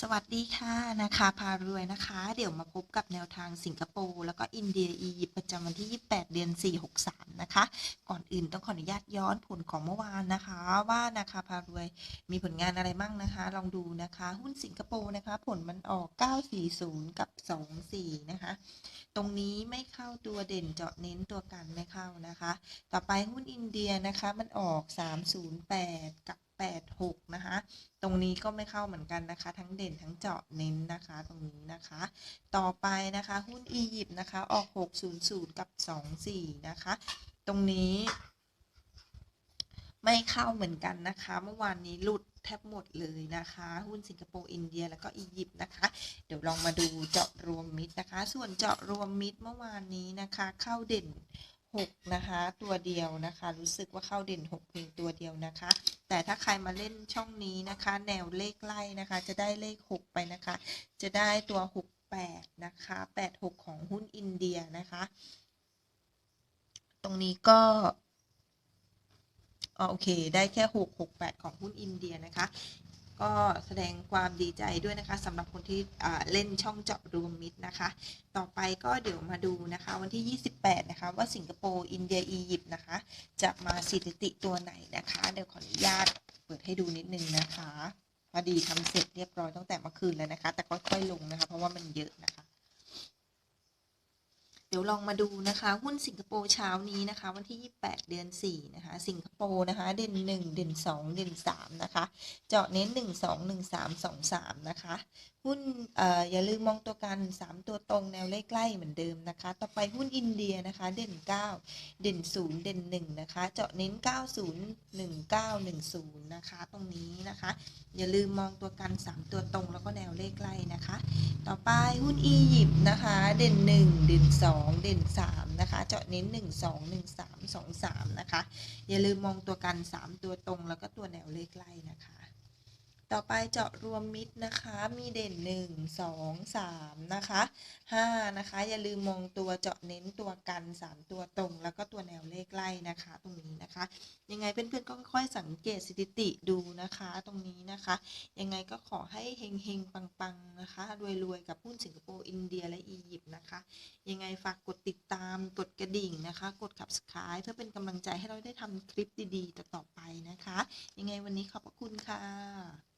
สวัสดีค่ะนะคะพารวยนะคะ เดี๋ยวมาพบกับแนวทางสิงคโปร์แล้วก็อินเดียอียิปต์ประจำวันที่ 28 เดือน 4 63 นะคะ ก่อนอื่นต้องขออนุญาตย้อนผลของเมื่อวานนะคะ ว่านะคะพารวยมีผลงานอะไรบ้างนะคะ ลองดูนะคะ หุ้นสิงคโปร์นะคะ ผลมันออก 940 กับ 24 นะคะ ตรงนี้ไม่เข้าตัวเด่นเจาะเน้นตัวกันไม่เข้านะคะ ต่อไปหุ้นอินเดียนะคะมันออก 308 กับ 86 นะคะ ตรงนี้ก็ไม่เข้าเหมือนกันนะคะ ทั้งเด่นทั้งเจาะเน้นนะคะ ตรงนี้นะคะ ต่อไปนะคะหุ้นอียิปต์นะคะ ออก 600 กับ 24 นะคะ ตรงนี้ไม่เข้าเหมือนกันนะคะ เมื่อวานนี้หลุดแทบหมดเลยนะคะ หุ้นสิงคโปร์อินเดียแล้วก็อียิปต์นะคะ เดี๋ยวลองมาดูเจาะรวมมิตรนะคะ ส่วนเจาะรวมมิตรเมื่อวานนี้นะคะ เข้าเด่น 6 นะคะ ตัวเดียวนะคะ รู้สึกว่าเข้าเด่น 6 เพียงตัวเดียวนะคะ แต่ถ้าใครมาเล่นช่องนี้นะคะ แนวเลขไล่นะคะ จะได้เลข 6 ไปนะคะ จะได้ตัว 68 นะคะ 86 ของหุ้นอินเดียนะคะ ตรงนี้ก็อ๋อโอเค ได้แค่ 6 6 8 ของหุ้นอินเดียนะคะ ก็แสดงความดีใจด้วยนะคะสำหรับคนที่เล่นช่องเจาะรวมมิตรนะคะ ต่อไปก็เดี๋ยวมาดูนะคะ วันที่ 28 นะคะ ว่าสิงคโปร์อินเดียอียิปต์นะคะ จะมาสถิติตัวไหนนะคะ เดี๋ยวขออนุญาตเปิดให้ดูนิดนึงนะคะ พอดีทำเสร็จเรียบร้อยตั้งแต่เมื่อคืนแล้วนะคะ แต่ค่อยๆลงนะคะ เพราะว่ามันเยอะนะคะ ดี๋ยวลองมาดูนะคะ หุ้นสิงคโปร์เช้านี้นะคะ วันที่ 28 เดือน 4 นะคะ สิงคโปร์นะคะ เด่น 1 เด่น 2 เด่น 3 นะคะ เจาะเน้น 1 2 1 3 2 3 นะคะ หุ้นเอ่ออย่าลืมมองตัวกัน 3 ตัวตรงแนวเลขใกล้เหมือนเดิมนะคะ ต่อไปหุ้นอินเดียนะคะ เด่น 9 เด่น 0 เด่น 1 นะคะ เจาะเน้น 90 1910 นะคะ ตรงนี้นะคะ อย่าลืมมองตัวกัน 3 ตัวตรงแล้วก็แนวเลขใกล้นะคะ ต่อไปหุ้นอียิปต์นะคะ เด่น 1 เด่น 2เด่น 3 นะคะ เจาะเน้น 1 2 1 3 2 3 นะคะ อย่าลืมมองตัวกัน 3 ตัวตรงแล้วก็ตัวแนวเลขไล่นะคะ ต่อไปเจาะรวมมิตรนะคะ มีเด่น 1 2 3 นะคะ 5 นะคะ อย่าลืมมองตัวเจาะเน้นตัวกัน 3 ตัวตรง แล้วก็ตัวแนวเลขไล่นะคะ ตรงนี้นะคะ ยังไงเพื่อนๆก็ค่อยๆสังเกตสถิติดูนะคะ ตรงนี้นะคะ ยังไงก็ขอให้เฮงๆปังๆนะคะรวยๆกับหุ้นสิงคโปร์อินเดียและอียิปต์นะคะ ยังไงฝากกดติดตามกดกระดิ่งนะคะ กด subscribe เพื่อเป็นกำลังใจให้เราได้ทำคลิปดีๆต่อๆไปนะคะ ยังไงวันนี้ขอบพระคุณค่ะ